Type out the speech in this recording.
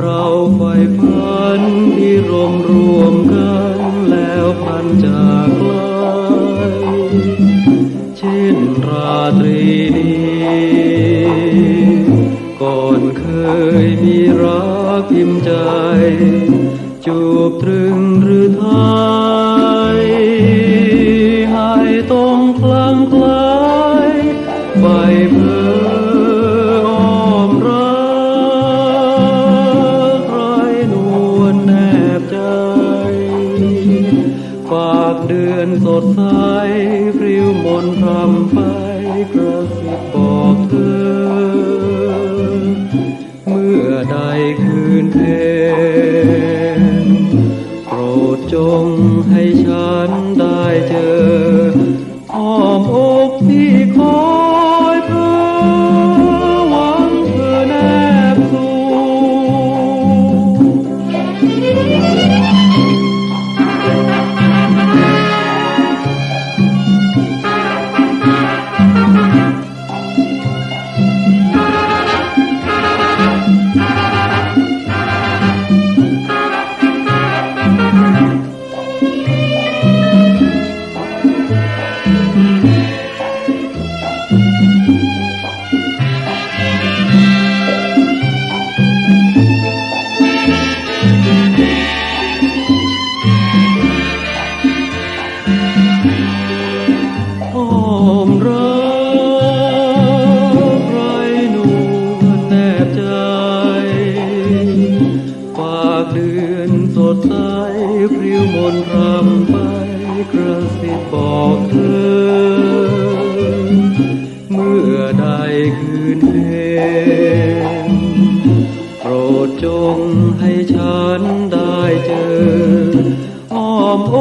เราไฟฝันที่รวมรวมกันแล้วพันจากไกลเช่นราตรีนี้ก่อนเคยมีรักพิมพ์ใจจูบตรึงหรือทา เดือนสดใสพริ้วมนพรำไปกระสิบบอกเธอ เมื่อใดคืนเพนโปรดจงให้ฉันได้เจอ อ้อมรักไรนวลแนบใจฝากเดือนสดใสพริ้วมนรำไปกระซิบบอกเธอ เมื่อใดคืนเพนโปรดจงให้ฉันได้เจออ้อมโอ